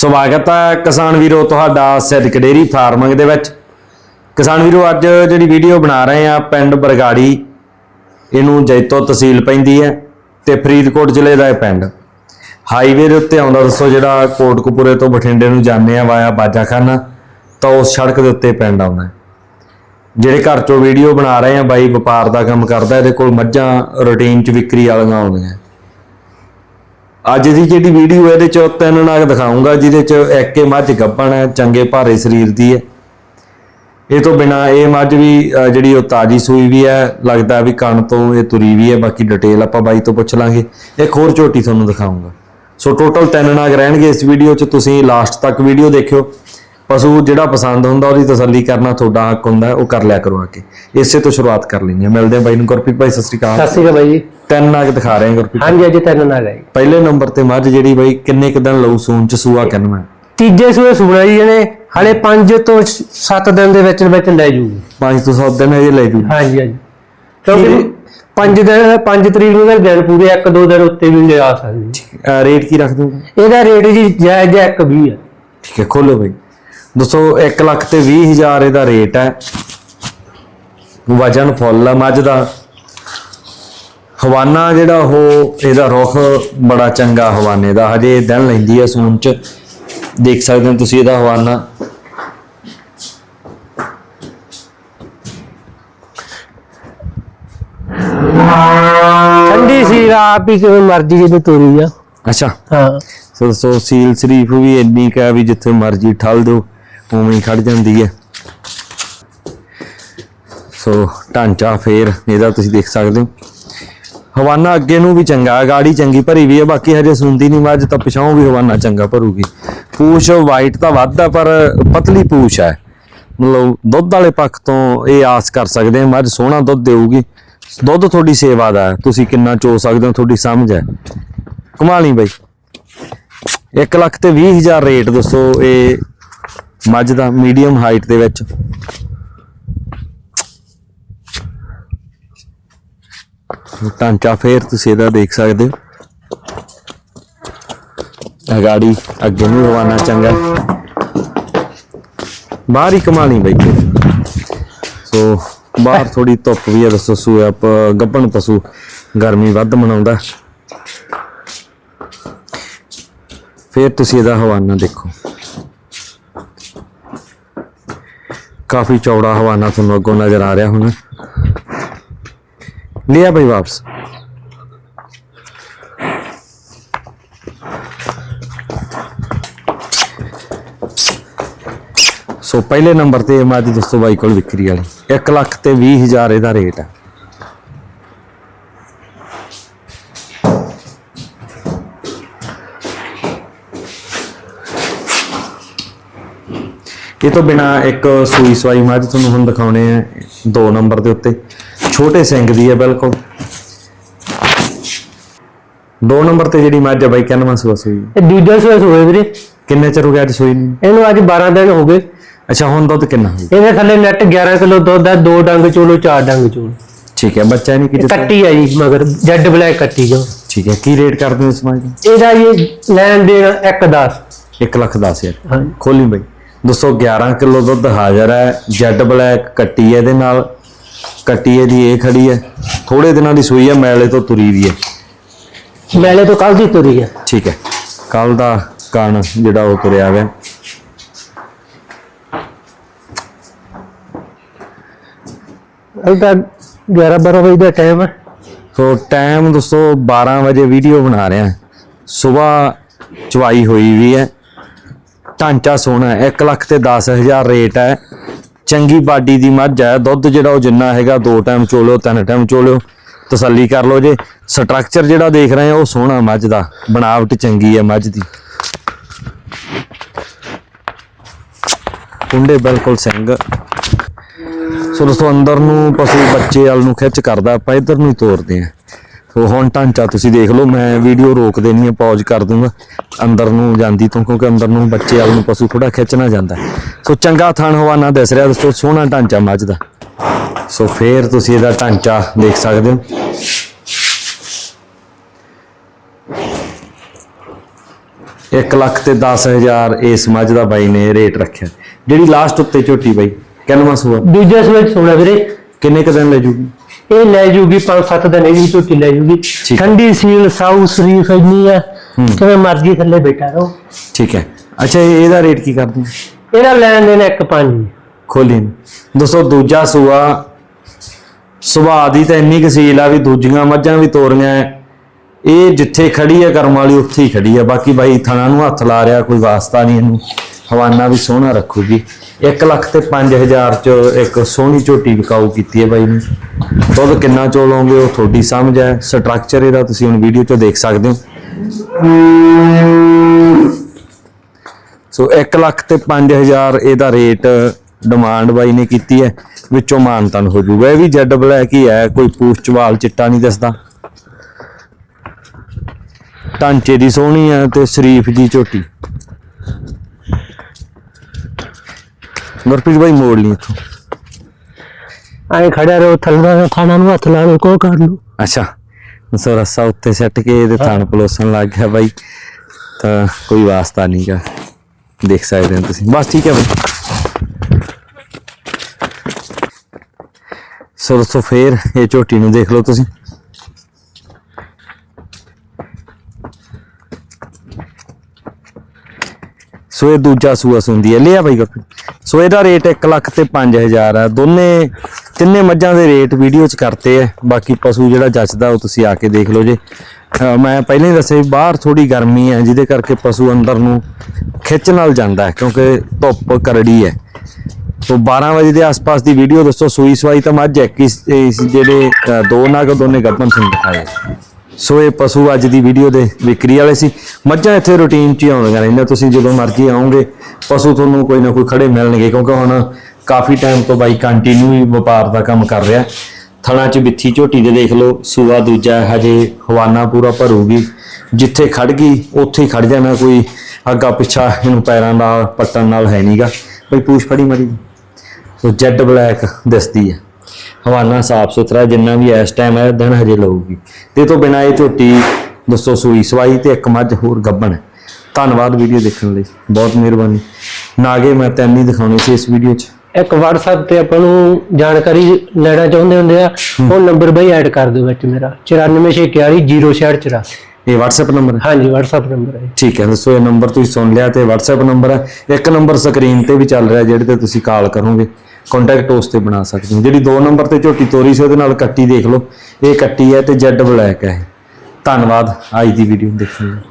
ਸਵਾਗਤ ਹੈ ਕਿਸਾਨ ਵੀਰੋ ਤੁਹਾਡਾ ਸਿੱਧਕ ਡੇਰੀ ਫਾਰਮਿੰਗ ਦੇ ਵਿੱਚ। ਕਿਸਾਨ ਵੀਰੋ, ਅੱਜ ਜਿਹੜੀ ਵੀਡੀਓ ਬਣਾ ਰਹੇ ਆ ਪਿੰਡ ਬਰਗਾੜੀ, ਇਹਨੂੰ ਜੈਤੋ ਤਹਿਸੀਲ ਪੈਂਦੀ ਹੈ ਤੇ ਫਰੀਦਕੋਟ ਜ਼ਿਲ੍ਹੇ ਦਾ ਇਹ ਪਿੰਡ। ਹਾਈਵੇ ਦੇ ਉੱਤੇ ਆਉਂਦਾ ਦੱਸੋ ਜਿਹੜਾ ਕੋਟਕਪੂਰੇ ਤੋਂ ਬਠਿੰਡੇ ਨੂੰ ਜਾਂਦੇ ਆ ਵਾਇਆ ਬਾਜਾਖਾਨਾ, ਤਾਂ ਉਸ ਸੜਕ ਦੇ ਉੱਤੇ ਪਿੰਡ ਆਉਂਦਾ ਜਿਹੜੇ ਘਰ ਚੋਂ ਵੀਡੀਓ ਬਣਾ ਰਹੇ ਆ, ਬਾਈ ਵਪਾਰ ਦਾ ਕੰਮ ਕਰਦਾ, ਇਹਦੇ ਕੋਲ ਮੱਝਾਂ ਰੂਟੀਨ ਚ ਵਿਕਰੀ ਵਾਲੀਆਂ ਆਉਂਦੀਆਂ। ਅੱਜ ਦੀ ਜਿਹੜੀ ਵੀਡੀਓ ਹੈ ਇਹਦੇ ਚ ਤਿੰਨ ਨਾਗ ਦਿਖਾਉਂਗਾ, ਜਿਹਦੇ ਚ ਇੱਕ ਇਹ ਮੱਝ ਗੱਭਣ ਹੈ, ਚੰਗੇ ਭਾਰੇ ਸਰੀਰ ਦੀ ਹੈ। ਇਹ ਤੋਂ ਬਿਨਾ ਇਹ ਮੱਝ ਵੀ ਜਿਹੜੀ ਉਹ ਤਾਜੀ ਸੂਈ ਵੀ ਹੈ, ਲੱਗਦਾ ਵੀ ਕਣ ਤੋਂ ਇਹ ਤੁਰੀ ਵੀ ਹੈ, ਬਾਕੀ ਡਿਟੇਲ ਆਪਾਂ ਬਾਈ ਤੋਂ ਪੁੱਛ ਲਾਂਗੇ। ਇੱਕ ਹੋਰ ਝੋਟੀ ਤੁਹਾਨੂੰ ਦਿਖਾਉਂਗਾ। ਸੋ ਟੋਟਲ ਤਿੰਨ ਨਾਗ ਰਹਿਣਗੇ ਇਸ ਵੀਡੀਓ 'ਚ, ਤੁਸੀਂ ਲਾਸਟ ਤੱਕ ਵੀਡੀਓ ਦੇਖਿਓ। ਪਸ਼ੂ ਜਿਹੜਾ ਪਸੰਦ ਹੁੰਦਾ, ਉਹਦੀ ਤਸੱਲੀ ਕਰਨਾ ਤੁਹਾਡਾ ਹੱਕ ਹੁੰਦਾ, ਉਹ ਕਰ ਲਿਆ ਕਰੋ ਆ ਕੇ। ਇਸੇ ਤੋਂ ਸ਼ੁਰੂਆਤ ਕਰ ਲੈਣੀ ਹੈ। ਮਿਲਦੇ ਹਾਂ ਬਾਈ ਨੂੰ, ਗੁਰਪ੍ਰੀਤ ਭਾਈ, ਸਤਿ ਸ਼੍ਰੀ ਅਕਾਲ। ਸਤਿ ਸ਼੍ਰੀ ਅਕਾਲ ਬਾਈ ਜੀ। ਤਿੰਨ ਨਾਗ ਦਿਖਾ ਰਹੇ ਹਾਂ ਗੁਰਪ੍ਰੀਤ। ਹਾਂਜੀ ਅੱਜ ਤਿੰਨ ਨਾਲ ਹੈ। ਪਹਿਲੇ ਨੰਬਰ ਤੇ ਮੱਝ ਜਿਹੜੀ ਬਾਈ ਕਿੰਨੇ ਕੁ ਦਿਨ ਲਊ ਸੂਨ ਚ ਸੂਆ ਕਿੰਨਾ ਤੀਜੇ ਸੂਏ ਸੁਣਾ ਜੀ ਇਹਨੇ ਹਲੇ 5 ਤੋਂ 7 ਦਿਨ ਦੇ ਵਿੱਚ ਵਿੱਚ ਲੈ ਜੂਗੀ। 5 ਤੋਂ 7 ਦਿਨ ਇਹ ਲੈ ਜੂ। ਹਾਂਜੀ ਹਾਂਜੀ। ਕਿਉਂਕਿ 5 ਦਿਨ 5 ਤਰੀਕ ਨੂੰ ਇਹਦੇ ਦਿਨ ਪੂਰੇ ਇੱਕ ਦੋ ਦਿਨ ਉੱਤੇ ਵੀ ਲਿਆ ਸਕਦੀ। ਰੇਟ ਕੀ ਰੱਖ ਦੂੰਗਾ ਇਹਦਾ ਰੇਟ ਜੀ ਜਾਇਜ਼ ਹੈ ਇੱਕ 20 ਹੈ। ਠੀਕ ਹੈ ਖੋਲੋ ਬਾਈ। ਦੋਸਤੋ 1 ਲੱਖ ਤੇ 20 ਹਜ਼ਾਰ ਇਹਦਾ ਰੇਟ ਹੈ। ਵਜਨ ਫੁੱਲ ਮੱਝ ਦਾ। ਹਵਾਨਾ ਜਿਹੜਾ ਉਹ ਇਹਦਾ ਰੁੱਖ ਬੜਾ ਚੰਗਾ ਹਵਾਨੇ ਦਾ ਹਜੇ ਦਿਨ ਲੈਂਦੀ ਹੈ ਸੂਨ ਚ। ਦੇਖ ਸਕਦੇ ਹੋ ਤੁਸੀਂ ਇਹਦਾ ਹਵਾਨਾ। ਠੰਡੀ ਸੀ ਆਪ ਹੀ ਕਿਵੇਂ ਮਰਜ਼ੀ ਜਦੋਂ ਤੋਰੀ ਆ। ਅੱਛਾ। ਹਾਂ। ਸੋ ਸੋ ਸੀਲ ਸ਼ਰੀਫ ਵੀ ਇੰਨੀ ਕਾ ਵੀ ਜਿੱਥੇ ਮਰਜ਼ੀ ਠਲ ਦਿਓ ਉਵੇਂ ਹੀ ਖੜ ਜਾਂਦੀ ਹੈ ਸੋ ਢਾਂਚਾ ਫੇਰ ਇਹਦਾ ਤੁਸੀਂ ਦੇਖ ਸਕਦੇ ਹੋ। ਹਵਾਨਾ ਅੱਗੇ ਨੂੰ ਵੀ ਚੰਗਾ, ਗਾੜੀ ਚੰਗੀ, ਭਰੀ ਵੀ ਹੈ, ਬਾਕੀ ਹਜੇ ਸੁਣਦੀ ਨਹੀਂ ਮੱਝ ਤਾਂ ਪਿਛਾਉਂ ਵੀ ਹਵਾਨਾ ਚੰਗਾ ਭਰੂਗੀ। ਪੂਛ ਵਾਈਟ ਤਾਂ ਵੱਧ ਹੈ ਪਰ ਪਤਲੀ ਪੂਛ ਹੈ। ਮਤਲਬ ਦੁੱਧ ਵਾਲੇ ਪੱਖ ਤੋਂ ਇਹ ਆਸ ਕਰ ਸਕਦੇ ਹਾਂ ਮੱਝ ਸੋਹਣਾ ਦੁੱਧ ਦੇਊਗੀ। ਦੁੱਧ ਤੁਹਾਡੀ ਸੇਵਾ ਦਾ ਤੁਸੀਂ ਕਿੰਨਾ ਚੋ ਸਕਦੇ ਹੋ, ਤੁਹਾਡੀ ਸਮਝ ਹੈ। ਕਮਾਲੀ ਬਾਈ। 1 ਲੱਖ ਤੇ 20 ਹਜ਼ਾਰ ਰੇਟ ਦੱਸੋ, ਇਹ ਮੱਝ ਦਾ ਮੀਡੀਅਮ ਹਾਈਟ ਦੇ ਵਿੱਚ। ਢਾਂਚਾ ਫੇਰ ਤੁਸੀਂ ਇਹਦਾ ਦੇਖ ਸਕਦੇ ਹੋ। ਇਹ ਗਾੜੀ ਅੱਗੇ ਨੂੰ ਰਵਾਨਾ ਚੰਗਾ। ਬਾਹਰ ਹੀ ਕਮਾਣੀ ਬਈ ਸੋ ਬਾਹਰ ਥੋੜੀ ਧੁੱਪ ਵੀ ਹੈ, ਦੱਸੋ ਸੂ, ਆਪ ਗੱਭਣ ਪਸ਼ੂ ਗਰਮੀ ਵੱਧ ਮਨਾਉਂਦਾ। ਫਿਰ ਤੁਸੀਂ ਇਹਦਾ ਹਵਾਨਾ ਦੇਖੋ। ਕਾਫੀ ਚੌੜਾ ਹਵਾਨਾ ਤੁਹਾਨੂੰ ਅੱਗੋਂ ਨਜ਼ਰ ਆ ਰਿਹਾ ਹੁਣ। ਲਿਆ ਭਾਈ ਵਾਪਸ। ਸੋ ਪਹਿਲੇ ਨੰਬਰ ਤੇ ਇਹ ਮੱਝ ਦੋਸਤੋ ਬਾਈ ਕੋਲ ਵਿਕਰੀ ਵਾਲੀ। 1 ਲੱਖ ਤੇ 20 ਹਜ਼ਾਰ ਇਹਦਾ ਰੇਟ ਹੈ। ਇਹ ਤੋਂ ਬਿਨਾ ਇੱਕ ਸੂਈ ਸਵਾਈ ਮਾਜ ਤੁਹਾਨੂੰ ਹੁਣ ਦਿਖਾਉਣੇ ਆ ਦੋ ਨੰਬਰ ਦੇ ਉੱਤੇ। ਛੋਟੇ ਸਿੰਘ ਦੀ ਹੈ ਬਿਲਕੁਲ। ਦੋ ਨੰਬਰ ਤੇ ਜਿਹੜੀ ਮੱਝ ਹੈ ਬਾਈ ਕਿੰਨਵਾਂ ਸੂਆ ਸੂਈ? ਇਹ ਦੂਜੇ ਸੂਏ ਸੂਏ ਵੀਰੇ। ਕਿੰਨੇ ਚਿਰ ਹੋ ਗਿਆ ਅੱਜ ਸੂਈ ਨੂੰ? ਇਹਨੂੰ ਅੱਜ 12 ਦਿਨ ਹੋ ਗਏ। ਅੱਛਾ ਹੁਣ ਦੁੱਧ ਕਿੰਨਾ ਹੋ ਇਹਦੇ ਥੱਲੇ ਨੈਟ 11 ਕਿਲੋ ਦੁੱਧ ਹੈ ਦੋ ਡੰਗ ਚੋਲੋ ਚਾਰ ਡੰਗ ਚੋਲੋ। ਠੀਕ ਹੈ ਬੱਚਾ ਨਹੀਂ ਇਹ ਕਿਤੇ ਕੱਟੀ ਹੈ ਜੀ ਮਗਰ ਜੈਡ ਬਲੈਕ ਕੱਟੀ ਜੋ ਠੀਕ ਹੈ ਕੀ ਰੇਟ ਕਰਦੇ ਹੋ ਇਸ ਮੱਝ ਦਾ? ਇਹਦਾ ਜੀ ਲੈਣ ਦੇਣ 1 10 1 ਲੱਖ 10 ਹਜ਼ਾਰ। ਹਾਂ ਖੋਲੀ ਬਈ। 211 ਕਿਲੋ ਦੁੱਧ ਹਾਜ਼ਰ ਹੈ ਜੈਡ ਬਲੈਕ ਕੱਟੀ ਹੈ ਇਹਦੇ ਨਾਲ। ਕੱਟੀ ਇਹਦੀ ਇਹ ਖੜੀ ਹੈ। ਥੋੜੇ ਦਿਨਾਂ ਦੀ ਸੂਈ ਹੈ ਮੈਲੇ ਤੋਂ ਤੁਰੀ ਵੀ ਹੈ। ਮੈਲੇ ਤੋਂ ਕੱਲ ਦੀ ਤੁਰੀ ਹੈ। ਠੀਕ ਹੈ। ਕੱਲ ਦਾ ਕਣ ਜਿਹੜਾ ਉਹ ਤੁਰਿਆ ਅਜੇ ਤਾਂ 11 12 ਵਜੇ ਦਾ ਟਾਈਮ ਹੈ। ਸੋ ਟਾਈਮ ਦੋਸਤੋ 12 ਵਜੇ ਵੀਡੀਓ ਬਣਾ ਰਹੇ। ਹਾਂ ਸਵੇਰ ਚਵਾਈ ਹੋਈ ਵੀ ਹੈ। ਢਾਂਚਾ ਸੋਹਣਾ ਹੈ। 1 ਲੱਖ ਤੇ 10000 ਰੇਟ ਹੈ। ਚੰਗੀ ਬਾਡੀ ਦੀ ਮੱਝ ਹੈ ਦੁੱਧ ਜਿਹੜਾ ਉਹ ਜਿੰਨਾ ਹੈਗਾ, ਦੋ ਟਾਈਮ ਚੋਲਿਓ, ਤਿੰਨ ਟਾਈਮ ਚੋਲਿਓ, ਤਸੱਲੀ ਕਰ ਲਓ ਜੇ। ਸਟਰਕਚਰ ਜਿਹੜਾ ਦੇਖ ਰਹੇ ਆ ਉਹ ਸੋਹਣਾ ਮੱਝ ਦਾ, ਬਣਾਵਟ ਚੰਗੀ ਹੈ ਮੱਝ ਦੀ। ਕੁੰਡੇ ਬਿਲਕੁਲ ਸਿੰਘ। ਸੋ ਦੋਸਤੋ, ਅੰਦਰ ਨੂੰ ਪਸ਼ੂ ਬੱਚੇ ਵਾਲ ਨੂੰ ਖਿੱਚ ਕਰਦਾ, ਆਪਾਂ ਇਧਰ ਨੂੰ ਹੀ ਤੋਰਦੇ ਆ ਸੋ ਹੁਣ ਢਾਂਚਾ ਤੁਸੀਂ ਦੇਖ ਲਓ, ਮੈਂ ਵੀਡੀਓ ਰੋਕ ਦੇਣੀ ਹੈ ਪੌਜ਼ ਕਰ ਦੂੰਗਾ। ਅੰਦਰ ਨੂੰ ਜਾਂਦੀ ਤੋਂ, ਕਿਉਂਕਿ ਅੰਦਰ ਨੂੰ ਬੱਚੇ ਵਾਲ ਨੂੰ ਪਸ਼ੂ ਥੋੜਾ ਖਿੱਚਣਾ ਜਾਂਦਾ। ਸੋ ਚੰਗਾ ਥਣ ਹਵਾਨਾ ਦਿਸ ਰਿਹਾ ਦੋਸਤੋ ਸੋਹਣਾ ਢਾਂਚਾ ਮੱਝ ਦਾ। ਸੋ ਫੇਰ ਤੁਸੀਂ ਇਹਦਾ ਢਾਂਚਾ ਦੇਖ ਸਕਦੇ ਹੋ। 1 ਲੱਖ ਤੇ 10000 ਇਸ ਮੱਝ ਦਾ ਬਾਈ ਨੇ ਰੇਟ ਰੱਖਿਆ। ਜਿਹੜੀ ਲਾਸਟ ਉੱਤੇ ਝੋਟੀ ਬਾਈ ਕਿੰਨਵਾਂ ਸੂਆ? ਦੂਜੇ ਸਵੇਰ ਸੋਣਾ ਵੀਰੇ। ਕਿੰਨੇ ਕੁ ਦਿਨ ਲੈ ਜੂਗੀ? ਇਹ ਲੈ ਜੂਗੀ 5-7 ਦਿਨ ਇਹ ਵੀ ਝੋਟੀ ਲੈ ਜੂਗੀ। ਠੰਡੀ ਸੀਲ ਸਾਊ ਸਰੀਫ ਇੰਨੀ ਆ ਕਿਵੇਂ ਮਰਜ਼ੀ ਥੱਲੇ ਬੈਠਾ ਰਹੋ। ਠੀਕ ਹੈ। ਅੱਛਾ ਇਹ- ਇਹਦਾ ਰੇਟ ਕੀ ਕਰਦੇ ਇਹਦਾ ਲੈਣ ਦੇਣ ਇੱਕ ਪੰਜ। ਖੋਲੀ। ਨੂੰ। ਦੋਸਤੋ ਦੂਜਾ ਸੂਆ। ਸੁਭਾਅ ਦੀ ਤਾਂ ਇੰਨੀ ਕਸੀਲ ਆ ਵੀ ਦੂਜੀਆਂ ਮੱਝਾਂ ਵੀ ਤੋਰੀਆਂ ਐ। ਇਹ ਜਿੱਥੇ ਖੜੀ ਹੈ ਕਰਮ ਵਾਲੀ ਉੱਥੇ ਹੀ ਖੜੀ ਹੈ ਬਾਕੀ ਬਾਈ ਥਣਾ ਨੂੰ ਹੱਥ ਲਾ ਰਿਹਾ, ਕੋਈ ਵਾਸਤਾ ਨਹੀਂ ਇਹਨੂੰ। ਹਵਾਨਾ ਵੀ ਸੋਹਣਾ ਰੱਖੂਗੀ। 1 ਲੱਖ ਤੇ 5000 ਚ ਇੱਕ ਸੋਹਣੀ ਝੋਟੀ ਵਿਕਾਊ ਕੀਤੀ ਹੈ ਬਾਈ ਨੇ। ਦੁੱਧ ਕਿੰਨਾ ਚੋਲੋਗੇ, ਉਹ ਤੁਹਾਡੀ ਸਮਝ ਹੈ ਸਟਰਕਚਰ ਇਹਦਾ ਤੁਸੀਂ ਹੁਣ ਵੀਡੀਓ 'ਚ ਦੇਖ ਸਕਦੇ ਹੋ। ਸੋ 1 ਲੱਖ ਤੇ 5000 ਇਹਦਾ ਰੇਟ ਡਿਮਾਂਡ ਬਾਈ ਨੇ ਕੀਤੀ ਹੈ ਵਿੱਚੋਂ ਮਾਨਤਨ ਹੋ ਜਾਊਗਾ ਇਹ ਵੀ ਜੈਡ ਬਲੈਕ ਹੀ ਹੈ ਕੋਈ ਪੂਛ ਚਵਾਲ ਚਿੱਟਾ ਨਹੀਂ ਦਿਸਦਾ। ਢਾਂਚੇ ਦੀ ਸੋਹਣੀ ਹੈ ਤੇ ਸ਼ਰੀਫ ਜੀ ਝੋਟੀ। ਗੁਰਪ੍ਰੀਤ ਬਾਈ ਮੋੜ ਲਈ ਇੱਥੋਂ। ਐਂ ਖੜਿਆ ਰਹੋ ਥੱਲੇ ਥਾਣਾ ਨੂੰ ਹੱਥ ਲਾ ਲਓ ਕੋ ਕਰ ਲਓ। ਅੱਛਾ ਸੋ ਰੱਸਾ ਉੱਤੇ ਸੱਟ ਕੇ ਇਹਦੇ ਥਣ ਪਲੋਸਣ ਲੱਗ ਗਿਆ ਬਾਈ ਤਾਂ ਕੋਈ ਵਾਸਤਾ ਨਹੀਂਗਾ ਦੇਖ ਸਕਦੇ ਹੋ ਤੁਸੀਂ। ਬਸ ਠੀਕ ਹੈ ਬਾਈ। ਸੋ ਦੋਸਤੋ, ਫੇਰ ਇਹ ਝੋਟੀ ਨੂੰ ਦੇਖ ਲਓ ਤੁਸੀਂ। ਸੋ ਇਹ ਦੂਜਾ ਸੂਆ ਸੁੰਦੀ ਹੈ। ਲਿਆ ਬਾਈ ਗੱਪੀ। ਸੋ ਇਹਦਾ ਰੇਟ 1 ਲੱਖ ਤੇ 5000 ਆ। ਦੋਨੇ, ਤਿੰਨੇ ਮੱਝਾਂ ਦੇ ਰੇਟ ਵੀਡੀਓ 'ਚ ਕਰਤੇ ਆ। ਬਾਕੀ ਪਸ਼ੂ ਜਿਹੜਾ ਜੱਚਦਾ ਉਹ ਤੁਸੀਂ ਆ ਕੇ ਦੇਖ ਲਓ ਜੇ। ਮੈਂ ਪਹਿਲਾਂ ਹੀ ਦੱਸਿਆ ਬਾਹਰ ਥੋੜੀ ਗਰਮੀ ਹੈ, ਜਿਹਦੇ ਕਰਕੇ ਪਸ਼ੂ ਅੰਦਰ ਨੂੰ ਖਿੱਚ ਨਾਲ ਜਾਂਦਾ ਹੈ, ਕਿਉਂਕਿ ਧੁੱਪ ਕਰੜੀ ਹੈ। ਤੋਂ 12 ਵਜੇ ਦੇ ਆਸ-ਪਾਸ ਦੀ ਵੀਡੀਓ ਦੱਸੋ, ਸੂਈ ਸਵਾਈ ਤਾਂ ਮੱਝ ਹੈ ਹੀ ਜਿਹੜੇ ਦੋ ਨਾਗ, ਦੋਨੇ ਗੱਭਣ ਸਿੰਘ ਦਿਖਾਏ। ਸੋ ਇਹ ਪਸ਼ੂ ਅੱਜ ਦੀ ਵੀਡੀਓ ਦੇ ਵਿਕਰੀ ਵਾਲੇ ਸੀ। ਮੱਝਾਂ ਇੱਥੇ ਰੂਟੀਨ 'ਚ ਹੀ ਆਉਂਦੀਆਂ ਰਹਿੰਦੀਆਂ, ਤੁਸੀਂ ਜਦੋਂ ਮਰਜ਼ੀ ਆਓਗੇ, ਪਸ਼ੂ ਤੁਹਾਨੂੰ ਕੋਈ ਨਾ ਕੋਈ ਖੜੇ ਮਿਲਣਗੇ, ਕਿਉਂਕਿ ਹੁਣ ਕਾਫੀ ਟਾਈਮ ਤੋਂ ਬਾਈ ਕੰਟੀਨਿਊ ਹੀ ਵਪਾਰ ਦਾ ਕੰਮ ਕਰ ਰਿਹਾ। ਥਣਾ 'ਚ ਬਿੱਥੀ ਝੋਟੀ ਦੇ ਦੇਖ ਲਓ, ਸੂਆ ਦੂਜਾ ਹਜੇ ਹਵਾਨਾ ਪੂਰਾ ਭਰੂਗੀ। ਜਿੱਥੇ ਖੜ ਗਈ, ਉੱਥੇ ਹੀ ਖੜ ਜਾਣਾ ਕੋਈ। ਅੱਗਾ ਪਿੱਛਾ ਇਹਨੂੰ ਪੈਰਾਂ ਨਾਲ ਪੱਟਣ ਨਾਲ ਹੈ ਨਹੀਂਗਾ ਬਈ ਪੂਛ ਫੜੀ ਮੜੀ ਸੋ ਜੈਡ ਬਲੈਕ ਦਿਸਦੀ ਹੈ ਹਵਾਨਾ ਸਾਫ਼ ਸੁਥਰਾ ਜਿੰਨਾ ਵੀ ਇਸ ਟਾਈਮ ਹੈ ਦਿਨ ਹਜੇ ਲਊਗੀ। ਤੇ ਇਹ ਤੋਂ ਬਿਨਾ ਇਹ ਝੋਟੀ, ਦੱਸੋ ਸੂਈ ਸਵਾਈ ਤੇ ਇੱਕ ਮੱਝ ਹੋਰ ਗੱਬਣ। ਹੈ ਧੰਨਵਾਦ ਵੀਡੀਓ ਦੇਖਣ ਲਈ। ਬਹੁਤ ਮਿਹਰਬਾਨੀ। ਨਾਗੇ ਮੈਂ ਤੈਨੂੰ ਨਹੀਂ ਦਿਖਾਉਣੀ ਸੀ ਇਸ ਵੀਡੀਓ 'ਚ। ਇੱਕ WhatsApp ਤੇ ਆਪਾਂ ਨੂੰ ਜਾਣਕਾਰੀ ਲੈਣਾ ਚਾਹੁੰਦੇ ਹੁੰਦੇ ਆ ਉਹ ਨੰਬਰ ਬਈ ਐਡ ਕਰ ਦਿਓ ਵਿੱਚ ਮੇਰਾ 9464 ਇਹ WhatsApp ਨੰਬਰ ਹੈ? ਹਾਂਜੀ WhatsApp ਨੰਬਰ ਹੈ ਠੀਕ ਹੈ ਦੋਸਤੋ ਇਹ ਨੰਬਰ ਤੁਸੀਂ ਸੁਣ ਲਿਆ ਤੇ WhatsApp ਨੰਬਰ ਹੈ। ਇੱਕ ਨੰਬਰ ਸਕਰੀਨ ਤੇ ਵੀ ਚੱਲ ਰਿਹਾ ਜਿਹੜੇ ਤੇ ਤੁਸੀਂ ਕਾਲ ਕਰੋਗੇ। ਕੰਟੈਕਟ ਉਸ ਤੇ ਬਣਾ ਸਕਦੇ ਹੋ। ਜਿਹੜੀ ਦੋ ਨੰਬਰ ਤੇ ਝੋਟੀ ਤੋਰੀ ਸੀ ਉਹਦੇ ਨਾਲ ਕੱਟੀ ਦੇਖ ਲਓ। ਇਹ ਕੱਟੀ ਹੈ ਤੇ ਜੈਡ ਬਲੈਕ ਹੈ। ਧੰਨਵਾਦ। ਅੱਜ ਦੀ ਵੀਡੀਓ ਦੇਖਣ ਲਈ।